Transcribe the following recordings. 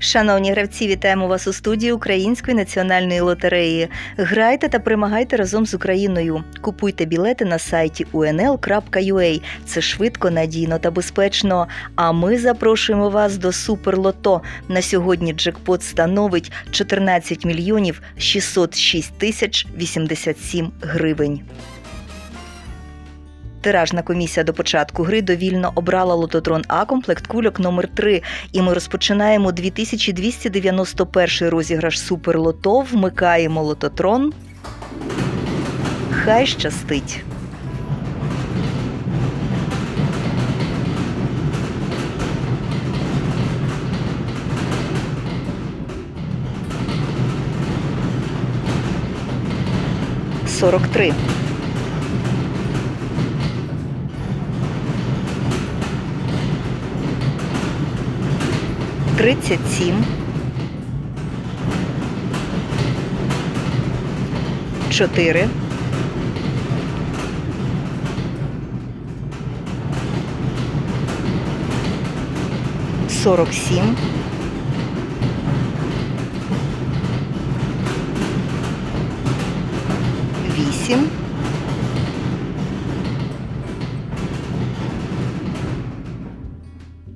Шановні гравці, вітаємо вас у студії Української національної лотереї. Грайте та перемагайте разом з Україною. Купуйте білети на сайті unl.ua. Це швидко, надійно та безпечно. А ми запрошуємо вас до Суперлото. На сьогодні джекпот становить 14 мільйонів 606 тисяч 87 гривень. Тиражна комісія до початку гри довільно обрала лототрон А комплект кульок номер 3 і ми розпочинаємо 2291 розіграш Суперлото. Вмикаємо лототрон. Хай щастить. Сорок три. Тридцять сім. Чотири. Сорок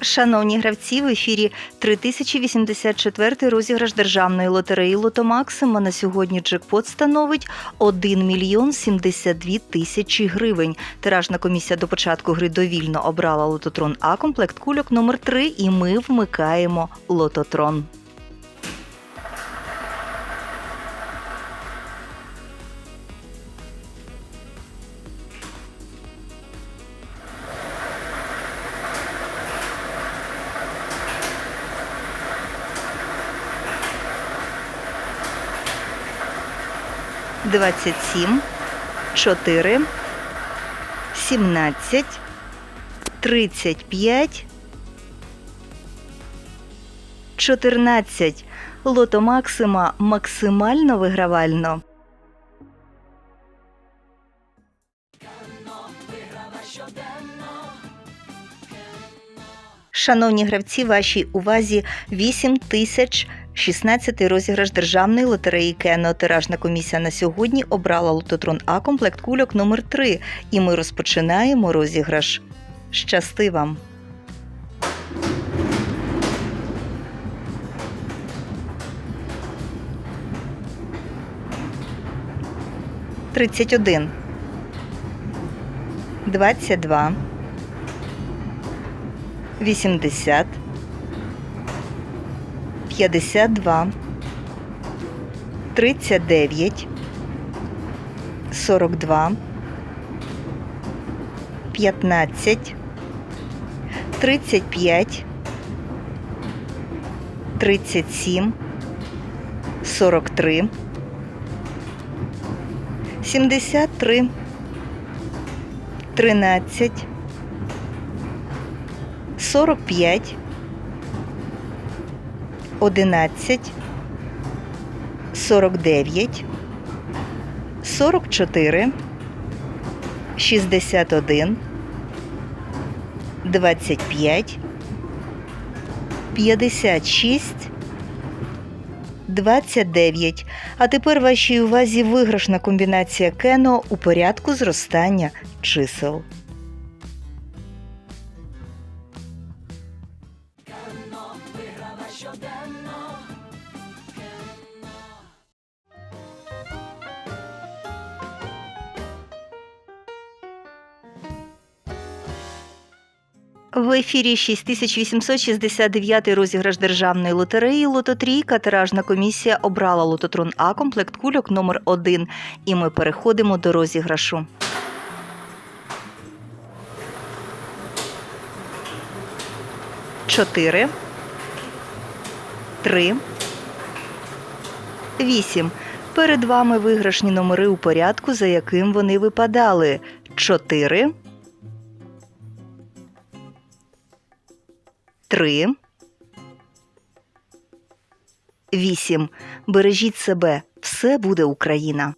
Шановні гравці, в ефірі 3084 розіграш державної лотереї Лотомаксима На сьогодні джекпот становить 1 мільйон 72 тисячі гривень. Тиражна комісія до початку гри довільно обрала лототрон А комплект кульок номер 3 і ми вмикаємо лототрон. 27, 4, 17, 35, 14. Лото Максима максимально вигравально. Шановні гравці, вашій увазі 8000 16-й розіграш державної лотереї Кено. Тиражна комісія на сьогодні обрала лототрон А комплект кульок номер 3 І ми розпочинаємо розіграш. Щасти вам! Тридцять один. Двадцять два. Вісімдесят. 52, 39, 42, 15, 35, 37, 43, 73, 13, 45, 11, 49, 44, 61, 25, 56, 29. А тепер вашій увазі виграшна комбінація кено у порядку зростання чисел. В ефірі 6869 розіграш державної лотереї Лототрійка. Тиражна комісія обрала лототрон А комплект кульок номер 1 І ми переходимо до розіграшу. Чотири. Три. Вісім. Перед вами виграшні номери у порядку, за яким вони випадали. Чотири. Три. Вісім. Бережіть себе. Все буде Україна.